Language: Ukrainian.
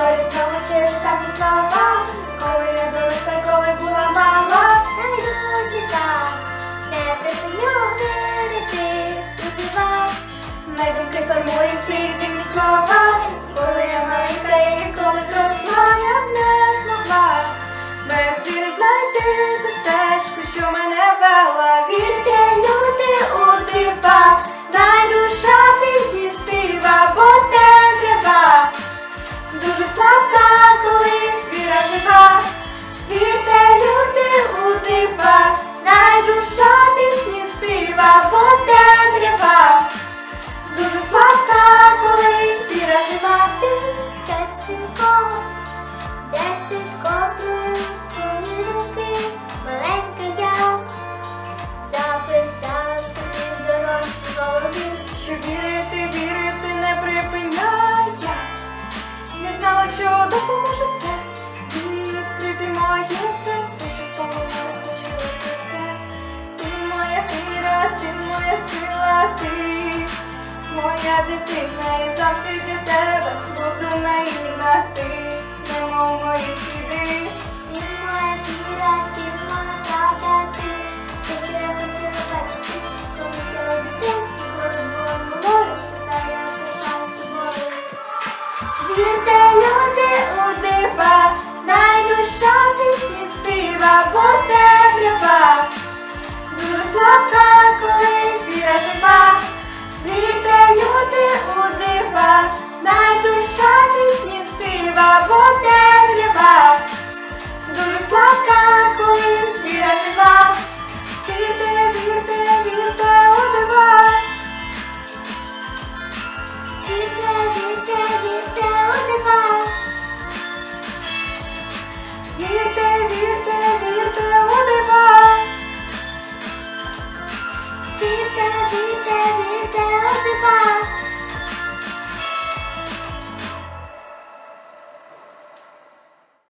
to jest nowy, czyż sami snowa що вірити, вірити не припиняє. Не знала, що допоможе це. Відкрити моє серце, що помилок хочу це. Ти моя віра, ти моя сила, ти моя дитина, і завжди для тебе буду наївна ти. співа, не стыдно співа,